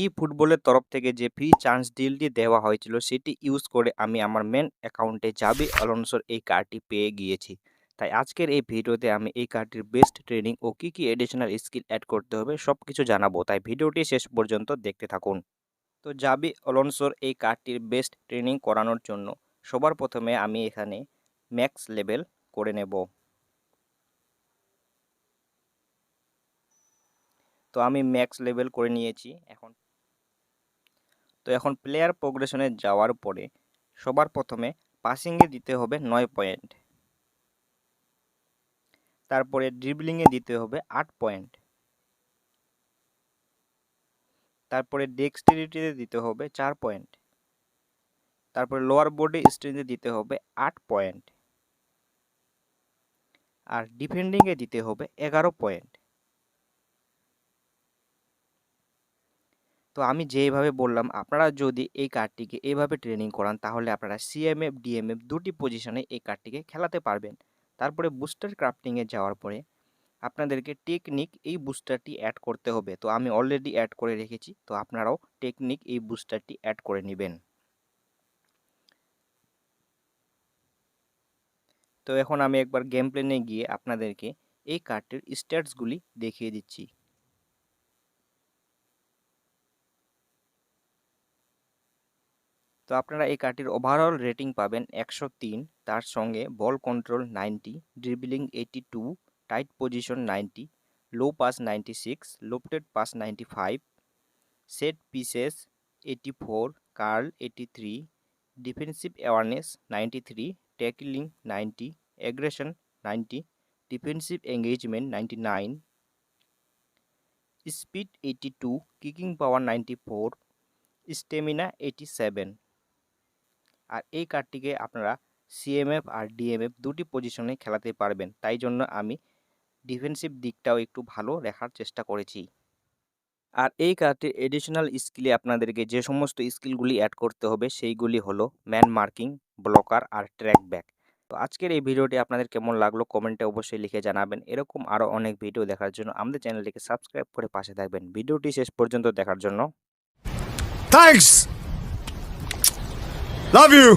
ই ফুটবলের তরফ থেকে যে ফ্রি চান্স ডিলটি দেওয়া হয়েছিল, সেটি ইউজ করে আমি আমার মেন অ্যাকাউন্টে জাবি অলনসোর এই কার্ডটি পেয়ে গিয়েছি। তাই আজকের এই ভিডিওতে আমি এই কার্ডটির বেস্ট ট্রেনিং ও কী কী এডিশনাল স্কিল অ্যাড করতে হবে সব কিছু জানাব। তাই ভিডিওটি শেষ পর্যন্ত দেখতে থাকুন। তো জাবি অলনসোর এই কার্ডটির বেস্ট ট্রেনিং করানোর জন্য। সবার প্রথমে আমি এখানে ম্যাক্স লেভেল করে নেব। তো আমি ম্যাক্স লেভেল করে নিয়েছি। তো এখন প্লেয়ার প্রোগ্রেশনে যাওয়ার পরে সবার প্রথমে পাসিংয়ে দিতে হবে নয় পয়েন্ট তারপরে ড্রিবলিংয়ে দিতে হবে আট পয়েন্ট তারপরে ডেক্সটেরিটিতে দিতে হবে চার পয়েন্ট তারপরে লোয়ার বোর্ডে স্ট্রেংথে দিতে হবে আট পয়েন্ট আর ডিফেন্ডিংয়ে দিতে হবে এগারো পয়েন্ট তো আমি যেভাবে বললাম, আপনারা যদি এই কার্ডটিকে এইভাবে ট্রেনিং করান, তাহলে আপনারা সিএমএফ ডিএমএফ দুটি পজিশনে এই কার্ডটিকে খেলাতে পারবেন। তারপরে বুস্টার ক্রাফটিংয়ে যাওয়ার পরে আপনাদেরকে টেকনিক এই বুস্টারটি অ্যাড করতে হবে। তো আমি অলরেডি অ্যাড করে রেখেছি, তো আপনারাও টেকনিক এই বুস্টারটি অ্যাড করে নেবেন। তো এখন আমি একবার গেম প্লেনে গিয়ে আপনাদেরকে এই কার্ডটির স্ট্যাটসগুলি দেখিয়ে দিচ্ছি। তো আপনারা এই কার্ডটির ওভারঅল রেটিং পাবেন একশো তিন, তার সঙ্গে ball control ninety dribbling eighty two tight position ninety low pass ninety six lofted pass ninety five set pieces eighty four curl eighty three defensive awareness ninety three tackling ninety aggression ninety defensive engagement ninety nine speed eighty two kicking power ninety four stamina eighty seven আর এই কার্ডটিকে আপনারা CMF আর DMF দুটি পজিশনে খেলাতে পারবেন। তাই জন্য আমি ডিফেন্সিভ দিকটাও একটু ভালো রাখার চেষ্টা করেছি। আর এই কার্ডটির এডিশনাল স্কিলে আপনাদেরকে যে সমস্ত স্কিলগুলি অ্যাড করতে হবে, সেইগুলি হলো ম্যান মার্কিং ব্লকার আর ট্র্যাক ব্যাক তো আজকের এই ভিডিওটি আপনাদের কেমন লাগল কমেন্টে অবশ্যই লিখে জানাবেন। এরকম আরও অনেক ভিডিও দেখার জন্য আমাদের চ্যানেলটিকে সাবস্ক্রাইব করে পাশে থাকবেন। ভিডিওটি শেষ পর্যন্ত দেখার জন্য Thanks. Love you.